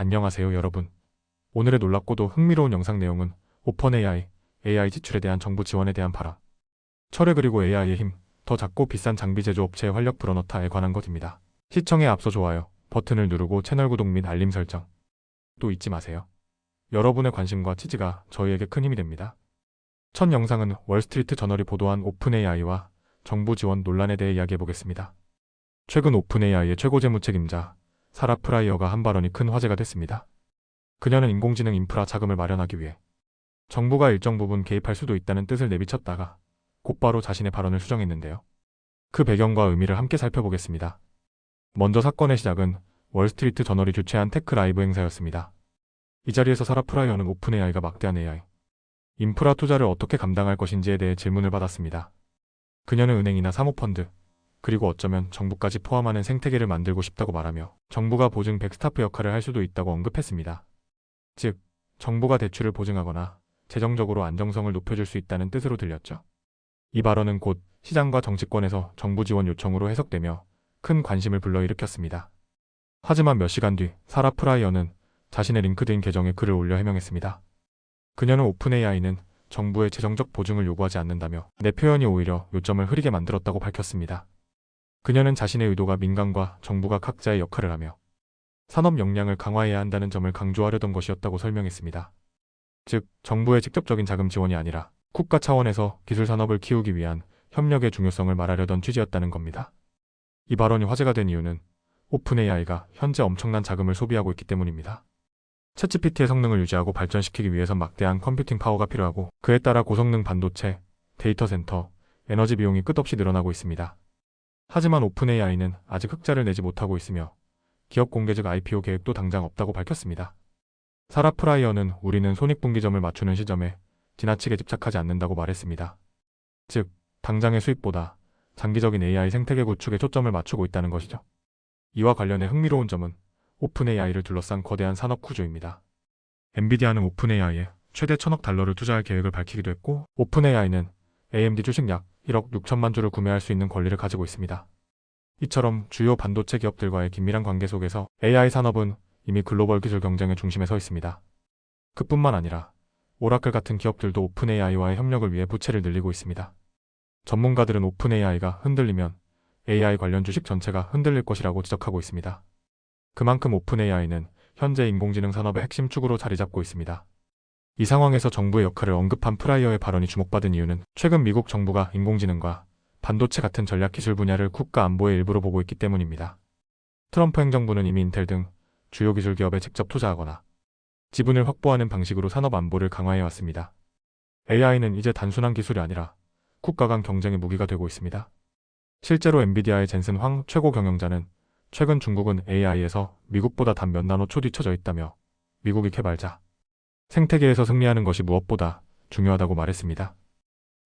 안녕하세요 여러분. 오늘의 놀랍고도 흥미로운 영상 내용은 오픈 AI, AI 지출에 대한 정부 지원에 대한 발화, 철회 그리고 AI의 힘, 더 작고 비싼 장비 제조 업체에 활력 불어넣다에 관한 것입니다. 시청에 앞서 좋아요, 버튼을 누르고 채널 구독 및 알림 설정. 또 잊지 마세요. 여러분의 관심과 지지가 저희에게 큰 힘이 됩니다. 첫 영상은 월스트리트 저널이 보도한 오픈 AI와 정부 지원 논란에 대해 이야기해 보겠습니다. 최근 오픈 AI의 최고 재무 책임자 사라 프라이어가 한 발언이 큰 화제가 됐습니다. 그녀는 인공지능 인프라 자금을 마련하기 위해 정부가 일정 부분 개입할 수도 있다는 뜻을 내비쳤다가 곧바로 자신의 발언을 수정했는데요. 그 배경과 의미를 함께 살펴보겠습니다. 먼저 사건의 시작은 월스트리트 저널이 주최한 테크 라이브 행사였습니다. 이 자리에서 사라 프라이어는 오픈 AI가 막대한 AI, 인프라 투자를 어떻게 감당할 것인지에 대해 질문을 받았습니다. 그녀는 은행이나 사모펀드, 그리고 어쩌면 정부까지 포함하는 생태계를 만들고 싶다고 말하며 정부가 보증 백스타프 역할을 할 수도 있다고 언급했습니다. 즉, 정부가 대출을 보증하거나 재정적으로 안정성을 높여줄 수 있다는 뜻으로 들렸죠. 이 발언은 곧 시장과 정치권에서 정부 지원 요청으로 해석되며 큰 관심을 불러일으켰습니다. 하지만 몇 시간 뒤 사라 프라이어는 자신의 링크드인 계정에 글을 올려 해명했습니다. 그녀는 오픈 AI는 정부의 재정적 보증을 요구하지 않는다며 내 표현이 오히려 요점을 흐리게 만들었다고 밝혔습니다. 그녀는 자신의 의도가 민간과 정부가 각자의 역할을 하며 산업 역량을 강화해야 한다는 점을 강조하려던 것이었다고 설명했습니다. 즉, 정부의 직접적인 자금 지원이 아니라 국가 차원에서 기술 산업을 키우기 위한 협력의 중요성을 말하려던 취지였다는 겁니다. 이 발언이 화제가 된 이유는 오픈 AI가 현재 엄청난 자금을 소비하고 있기 때문입니다. 챗GPT의 성능을 유지하고 발전시키기 위해선 막대한 컴퓨팅 파워가 필요하고 그에 따라 고성능 반도체, 데이터 센터, 에너지 비용이 끝없이 늘어나고 있습니다. 하지만 오픈 AI는 아직 흑자를 내지 못하고 있으며 기업 공개 즉 IPO 계획도 당장 없다고 밝혔습니다. 사라 프라이어는 우리는 손익분기점을 맞추는 시점에 지나치게 집착하지 않는다고 말했습니다. 즉, 당장의 수익보다 장기적인 AI 생태계 구축에 초점을 맞추고 있다는 것이죠. 이와 관련해 흥미로운 점은 오픈 AI를 둘러싼 거대한 산업 구조입니다. 엔비디아는 오픈 AI에 최대 천억 달러를 투자할 계획을 밝히기도 했고, 오픈 AI는 AMD 주식 약 1억 6천만 주를 구매할 수 있는 권리를 가지고 있습니다. 이처럼 주요 반도체 기업들과의 긴밀한 관계 속에서 AI 산업은 이미 글로벌 기술 경쟁의 중심에 서 있습니다. 그뿐만 아니라 오라클 같은 기업들도 오픈 AI와의 협력을 위해 부채를 늘리고 있습니다. 전문가들은 오픈 AI가 흔들리면 AI 관련 주식 전체가 흔들릴 것이라고 지적하고 있습니다. 그만큼 오픈 AI는 현재 인공지능 산업의 핵심 축으로 자리 잡고 있습니다. 이 상황에서 정부의 역할을 언급한 프라이어의 발언이 주목받은 이유는 최근 미국 정부가 인공지능과 반도체 같은 전략 기술 분야를 국가 안보의 일부로 보고 있기 때문입니다. 트럼프 행정부는 이미 인텔 등 주요 기술 기업에 직접 투자하거나 지분을 확보하는 방식으로 산업 안보를 강화해 왔습니다. AI는 이제 단순한 기술이 아니라 국가 간 경쟁의 무기가 되고 있습니다. 실제로 엔비디아의 젠슨 황 최고 경영자는 최근 중국은 AI에서 미국보다 단 몇 나노 초 뒤처져 있다며 미국이 개발자, 생태계에서 승리하는 것이 무엇보다 중요하다고 말했습니다.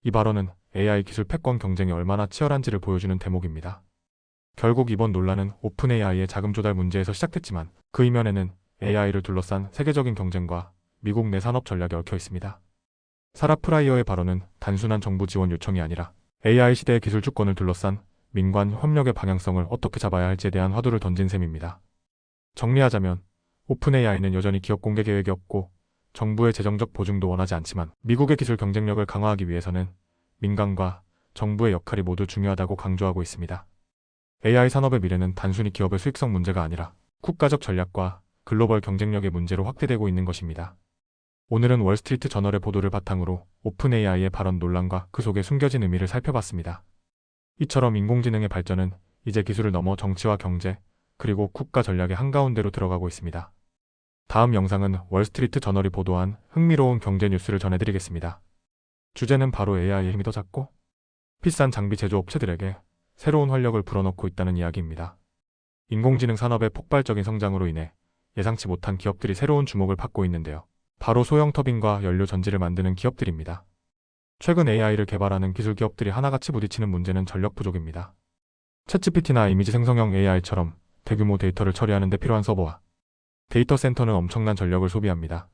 이 발언은 AI 기술 패권 경쟁이 얼마나 치열한지를 보여주는 대목입니다. 결국 이번 논란은 오픈 AI의 자금 조달 문제에서 시작됐지만 그 이면에는 AI를 둘러싼 세계적인 경쟁과 미국 내 산업 전략이 얽혀 있습니다. 사라 프라이어의 발언은 단순한 정부 지원 요청이 아니라 AI 시대의 기술 주권을 둘러싼 민관 협력의 방향성을 어떻게 잡아야 할지에 대한 화두를 던진 셈입니다. 정리하자면 오픈 AI는 여전히 기업 공개 계획이 없고 정부의 재정적 보증도 원하지 않지만 미국의 기술 경쟁력을 강화하기 위해서는 민간과 정부의 역할이 모두 중요하다고 강조하고 있습니다. AI 산업의 미래는 단순히 기업의 수익성 문제가 아니라 국가적 전략과 글로벌 경쟁력의 문제로 확대되고 있는 것입니다. 오늘은 월스트리트 저널의 보도를 바탕으로 오픈 AI의 발언 논란과 그 속에 숨겨진 의미를 살펴봤습니다. 이처럼 인공지능의 발전은 이제 기술을 넘어 정치와 경제, 그리고 국가 전략의 한가운데로 들어가고 있습니다. 다음 영상은 월스트리트 저널이 보도한 흥미로운 경제 뉴스를 전해드리겠습니다. 주제는 바로 AI의 힘이 더 작고 비싼 장비 제조업체들에게 새로운 활력을 불어넣고 있다는 이야기입니다. 인공지능 산업의 폭발적인 성장으로 인해 예상치 못한 기업들이 새로운 주목을 받고 있는데요. 바로 소형 터빈과 연료 전지를 만드는 기업들입니다. 최근 AI를 개발하는 기술 기업들이 하나같이 부딪히는 문제는 전력 부족입니다. 챗GPT나 이미지 생성형 AI처럼 대규모 데이터를 처리하는 데 필요한 서버와 데이터 센터는 엄청난 전력을 소비합니다.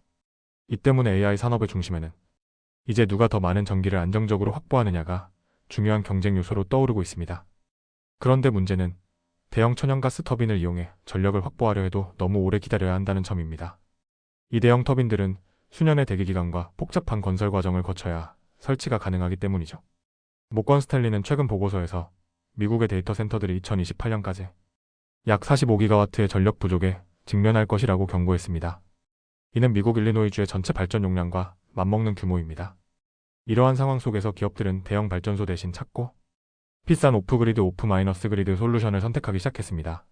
이 때문에 AI 산업의 중심에는 이제 누가 더 많은 전기를 안정적으로 확보하느냐가 중요한 경쟁 요소로 떠오르고 있습니다. 그런데 문제는 대형 천연가스 터빈을 이용해 전력을 확보하려 해도 너무 오래 기다려야 한다는 점입니다. 이 대형 터빈들은 수년의 대기 기간과 복잡한 건설 과정을 거쳐야 설치가 가능하기 때문이죠. 모건 스탠리는 최근 보고서에서 미국의 데이터 센터들이 2028년까지 약 45기가와트의 전력 부족에 직면할 것이라고 경고했습니다. 이는 미국 일리노이주의 전체 발전 용량과 맞먹는 규모입니다. 이러한 상황 속에서 기업들은 대형 발전소 대신 찾고 비싼 오프그리드 오프 마이너스 그리드 솔루션을 선택하기 시작했습니다.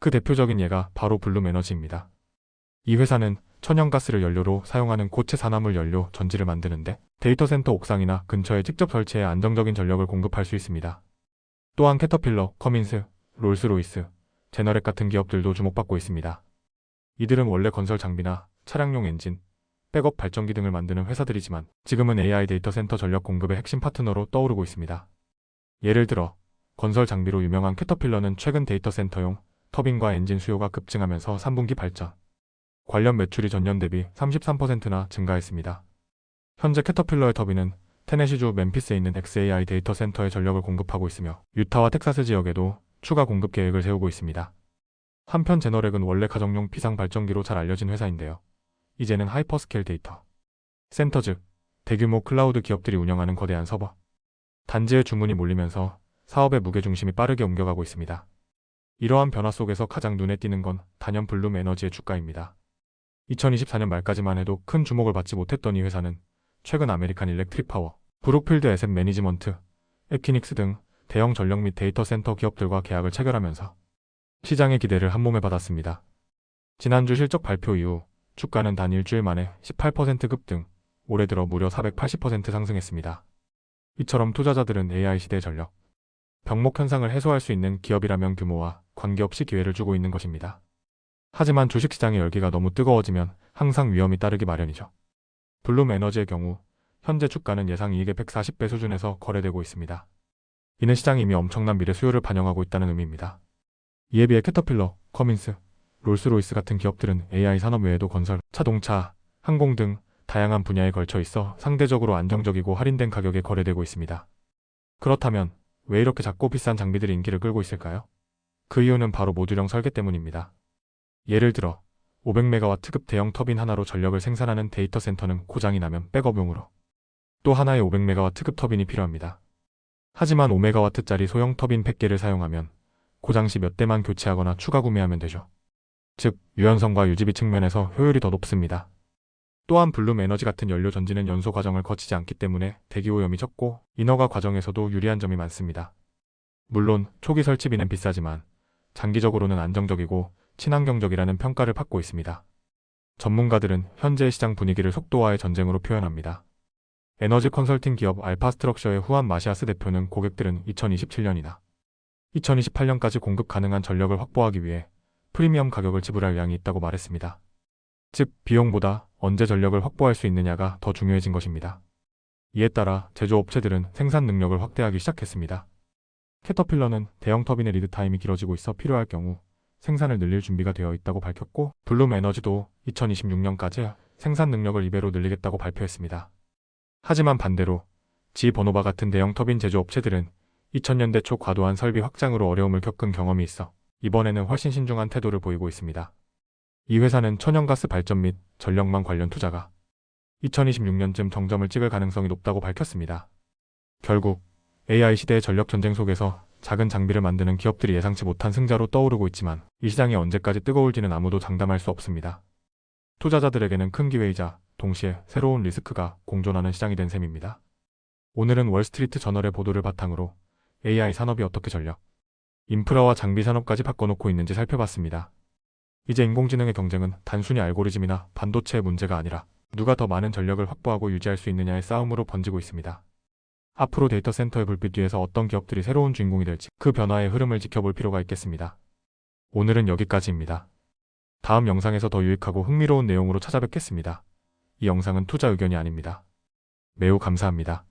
그 대표적인 예가 바로 블룸 에너지입니다. 이 회사는 천연가스를 연료로 사용하는 고체 산화물 연료 전지를 만드는데 데이터 센터 옥상이나 근처에 직접 설치해 안정적인 전력을 공급할 수 있습니다. 또한 캐터필러, 커민스, 롤스로이스, 제너렉 같은 기업들도 주목받고 있습니다. 이들은 원래 건설 장비나 차량용 엔진, 백업 발전기 등을 만드는 회사들이지만 지금은 AI 데이터 센터 전력 공급의 핵심 파트너로 떠오르고 있습니다. 예를 들어 건설 장비로 유명한 캐터필러는 최근 데이터 센터용 터빈과 엔진 수요가 급증하면서 3분기 발전 관련 매출이 전년 대비 33%나 증가했습니다. 현재 캐터필러의 터빈은 테네시주 멤피스에 있는 XAI 데이터 센터에 전력을 공급하고 있으며 유타와 텍사스 지역에도 추가 공급 계획을 세우고 있습니다. 한편 제너렉은 원래 가정용 비상 발전기로 잘 알려진 회사인데요. 이제는 하이퍼스케일 데이터 센터 즉 대규모 클라우드 기업들이 운영하는 거대한 서버 단지의 주문이 몰리면서 사업의 무게중심이 빠르게 옮겨가고 있습니다. 이러한 변화 속에서 가장 눈에 띄는 건 단연 블룸 에너지의 주가입니다. 2024년 말까지만 해도 큰 주목을 받지 못했던 이 회사는 최근 아메리칸 일렉트릭 파워, 브룩필드 에셋 매니지먼트, 에키닉스 등 대형 전력 및 데이터 센터 기업들과 계약을 체결하면서 시장의 기대를 한몸에 받았습니다. 지난주 실적 발표 이후 주가는 단 일주일 만에 18% 급등, 올해 들어 무려 480% 상승했습니다. 이처럼 투자자들은 AI 시대 전력, 병목 현상을 해소할 수 있는 기업이라면 규모와 관계없이 기회를 주고 있는 것입니다. 하지만 주식시장의 열기가 너무 뜨거워지면 항상 위험이 따르기 마련이죠. 블룸 에너지의 경우 현재 주가는 예상 이익의 140배 수준에서 거래되고 있습니다. 이는 시장이 이미 엄청난 미래 수요를 반영하고 있다는 의미입니다. 이에 비해 캐터필러, 커민스, 롤스로이스 같은 기업들은 AI 산업 외에도 건설, 자동차, 항공 등 다양한 분야에 걸쳐 있어 상대적으로 안정적이고 할인된 가격에 거래되고 있습니다. 그렇다면 왜 이렇게 작고 비싼 장비들이 인기를 끌고 있을까요? 그 이유는 바로 모듈형 설계 때문입니다. 예를 들어 500메가와트 특급 대형 터빈 하나로 전력을 생산하는 데이터 센터는 고장이 나면 백업용으로 또 하나의 500메가와트 특급 터빈이 필요합니다. 하지만 5메가와트짜리 소형 터빈 100개를 사용하면 고장 시 몇 대만 교체하거나 추가 구매하면 되죠. 즉, 유연성과 유지비 측면에서 효율이 더 높습니다. 또한 블룸 에너지 같은 연료 전지는 연소 과정을 거치지 않기 때문에 대기 오염이 적고 인허가 과정에서도 유리한 점이 많습니다. 물론 초기 설치비는 비싸지만 장기적으로는 안정적이고 친환경적이라는 평가를 받고 있습니다. 전문가들은 현재의 시장 분위기를 속도화의 전쟁으로 표현합니다. 에너지 컨설팅 기업 알파스트럭셔의 후안 마시아스 대표는 고객들은 2027년이나 2028년까지 공급 가능한 전력을 확보하기 위해 프리미엄 가격을 지불할 의향이 있다고 말했습니다. 즉, 비용보다 언제 전력을 확보할 수 있느냐가 더 중요해진 것입니다. 이에 따라 제조업체들은 생산 능력을 확대하기 시작했습니다. 캐터필러는 대형 터빈의 리드 타임이 길어지고 있어 필요할 경우 생산을 늘릴 준비가 되어 있다고 밝혔고 블룸 에너지도 2026년까지 생산 능력을 2배로 늘리겠다고 발표했습니다. 하지만 반대로 지 버노바 같은 대형 터빈 제조업체들은 2000년대 초 과도한 설비 확장으로 어려움을 겪은 경험이 있어 이번에는 훨씬 신중한 태도를 보이고 있습니다. 이 회사는 천연가스 발전 및 전력망 관련 투자가 2026년쯤 정점을 찍을 가능성이 높다고 밝혔습니다. 결국 AI 시대의 전력 전쟁 속에서 작은 장비를 만드는 기업들이 예상치 못한 승자로 떠오르고 있지만 이 시장이 언제까지 뜨거울지는 아무도 장담할 수 없습니다. 투자자들에게는 큰 기회이자 동시에 새로운 리스크가 공존하는 시장이 된 셈입니다. 오늘은 월스트리트 저널의 보도를 바탕으로 AI 산업이 어떻게 전력, 인프라와 장비 산업까지 바꿔놓고 있는지 살펴봤습니다. 이제 인공지능의 경쟁은 단순히 알고리즘이나 반도체의 문제가 아니라 누가 더 많은 전력을 확보하고 유지할 수 있느냐의 싸움으로 번지고 있습니다. 앞으로 데이터 센터의 불빛 뒤에서 어떤 기업들이 새로운 주인공이 될지 그 변화의 흐름을 지켜볼 필요가 있겠습니다. 오늘은 여기까지입니다. 다음 영상에서 더 유익하고 흥미로운 내용으로 찾아뵙겠습니다. 이 영상은 투자 의견이 아닙니다. 매우 감사합니다.